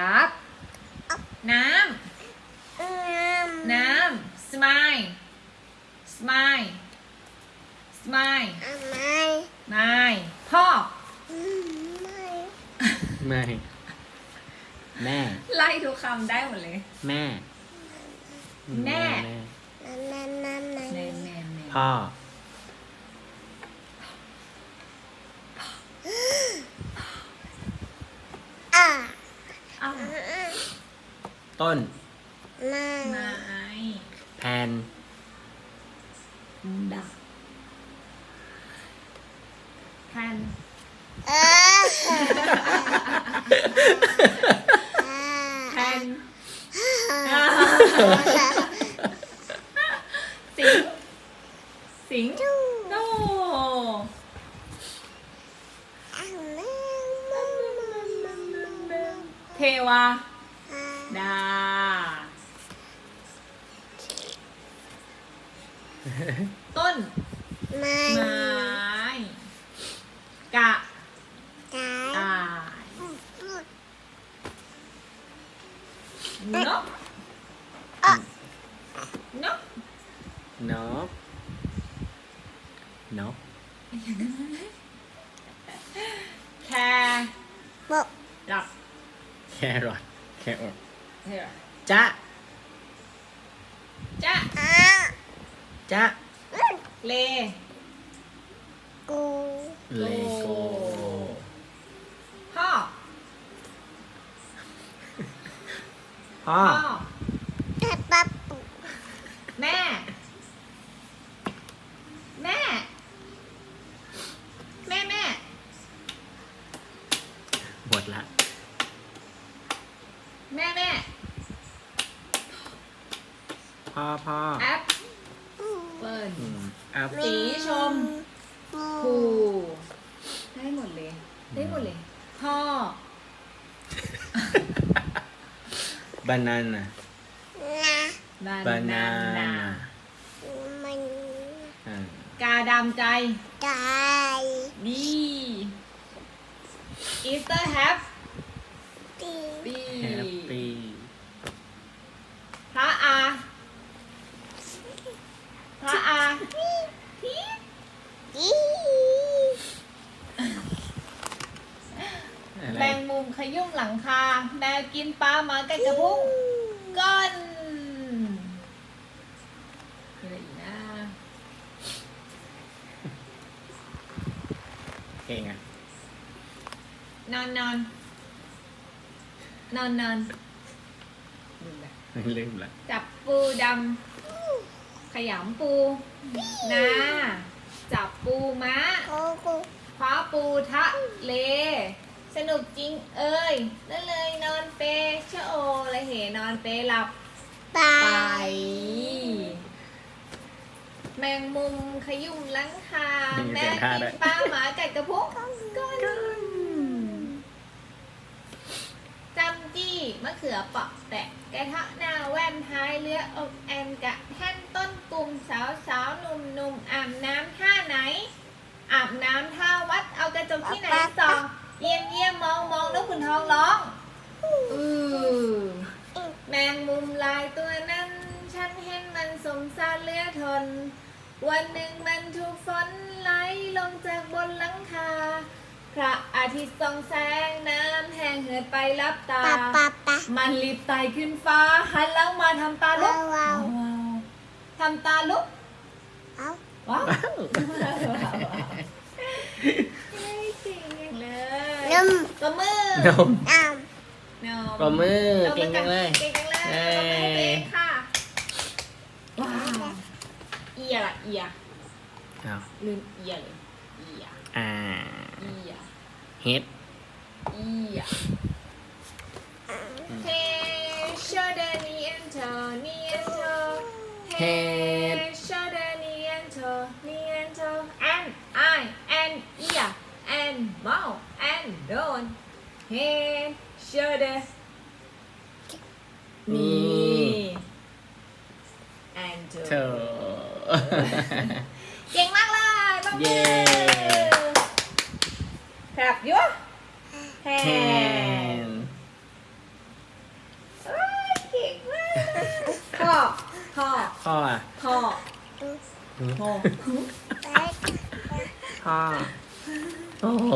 รับน้น้ำ น้ำ smile smile smile ำไม่ไม่ พ่อ ไม่ไม่แม่ ไล่ทุกคำได้หมดเลย แม่ แม่นั่นนั่นนั่นนั่นแม่แม่แม่ พ่อ อะ อ้าวต้น ไม่ไม้แพนดักแพนเออแพนสิง สิงโน เทวาดา ต้น ไม่ไม้กะตาตายนกนกนกนก แค บอก รัด แครอทแครอทเฮ้ยจ๊ะจ๊ะอะจ๊ะเลกูเลโก้พ่อพ่อพ่อแต่ปั๊บปุ๊แม่ แม่ แม่แม่หมดละ แม่แม่พ่อพ่อแอปเปิลอืมอัพสีชมปูผูได้หมดเลย ได้หมดเลย พ่อบานาน่านะบานาน่ามันอ่ากาดำใจ ตาย ดีอีสเตอร์แฮป ตี ปี แฮปปี้ พระอา พระอาทีดีอะไรแมงมุมขยุ่มหลังคา แมวกินปลาหมากัดกระพุ้งก้อนมีอะไรอีกนะเก่งอะนอนนอนนอนนอนลืมละลืมละจับปูดำ ขยำปูนาจับปูม้าโอ้กูคว้าปูทะเล สนุกจริงเอ้ยนั่นเลยนอนเปชะโอและเหนอนเปหลับไปไปแมงมุมขยุ่มหลังคาแม่กินปลาหมากัดกระพุ้งก้อนจำจี้มะเขือเปาะแตะกระทะหน้าแว่นท้ายเรืออกแอนกะแท่นต้นกลุ่ม สาวสาวหนุ่มหนุ่มอาบน้ำท่าไหน อาบน้ำท่าวัดเอากระจกที่ไหนส่องเยี่ยมเยี่ยมมองมองนกขุนทองร้องอือแมงมุมลายตัวนั้น ฉันเห็นมันสมสารเหลือทน วันหนึ่งมันถูกฝนไหลลงจากบนหลังคา พระอาทิตย์ส่องแสงน้ำแห้งเหือดไปรับตาปะปะปะมันรีบไต่ขึ้นฟ้าหันหลังมาทำตาลุกว้าวว้าวทำตาลุกเอาว้าวเฮ้ยเก่งจังเลยนมตัวมือนมน้นมปรบมือเก่งจังเลยเก่งจังเลยเย้ปรบมือให้ตัวเองค่ะว้าวเอียล่ะเอียอ้าวลืมเอียเลยเอียอ่าเอียเฮ็ดเอียเฮชอ head. Shoulder, knee and toe, knee and toe, and eye, and ear, and mouth, and nose. Head, shoulder, knee, and toe. เธอ เก่งมากเลยปรบมือ Yeah. Clap พ่อ พ่ออะพ่อดูพ่อไปพ่อ โอ้โห